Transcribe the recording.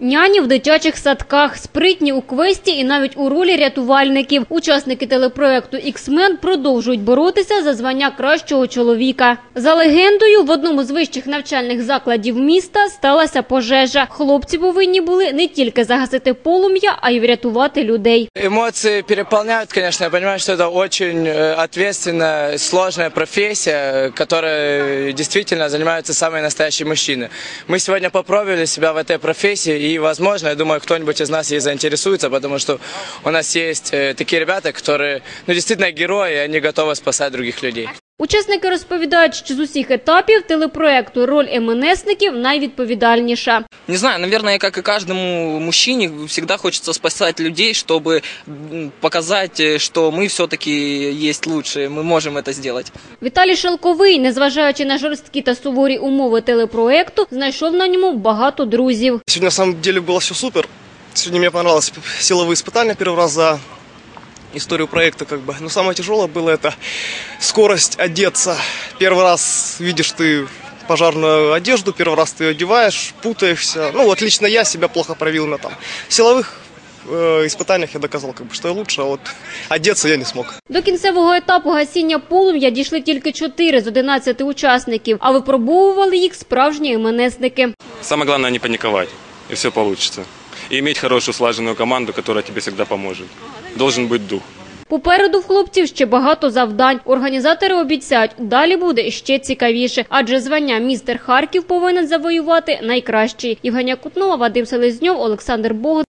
Няні в дитячих садках, спритні у квесті і навіть у ролі рятувальників. Учасники телепроекту «Іксмен» продовжують боротися за звання кращого чоловіка. За легендою, в одному з вищих навчальних закладів міста сталася пожежа. Хлопці повинні були не тільки загасити полум'я, а й врятувати людей. Эмоции переполняют, конечно. Я понимаю, что это очень э, ответственная, сложная профессия, которой действительно занимаются самые настоящие мужчины. Мы сегодня попробовали себя в этой профессии, и, возможно, я думаю, кто-нибудь из нас ей заинтересуется, потому что у нас есть э, такие ребята, которые, ну, действительно герои, и они готовы спасать других людей. Учасники розповідають, що з усіх етапів телепроекту роль МНСників найвідповідальніша. Не знаю, наверное, как и каждому мужчине, всегда хочется спасать людей, чтобы м, показать, э, что мы все-таки есть лучшие, мы можем это сделать. Віталій Шелковий, незважаючи на жорсткі та суворі умови телепроекту, знайшов на ньому багато друзів. Сегодня на самом деле было все супер. Сегодня мне понравилось силовые испытания первый раз за историю проекта как бы. Но самое тяжелое было это скорость одеться. Первый раз видишь ты пожарную одежду, первый раз ты ее одеваешь, путаешься. Ну вот лично я себя плохо проявил на там силовых э, испытаниях я доказал, как бы, что я лучше, а вот одеться я не смог. До кінцевого етапу гасіння полум'я дійшли тільки 4 з 11 учасників, а випробовували їх справжні МНСники. Самое главное не паниковать, и все получится. И иметь хорошую слаженную команду, которая тебе всегда поможет. Должен быть дух. Попереду в хлопців ще багато завдань. Організатори обіцяють, далі буде ще цікавіше, адже звання містер Харків повинен завоювати найкращий. Євгенія Кутнова, Вадим Селезньов, Олександр Богдан.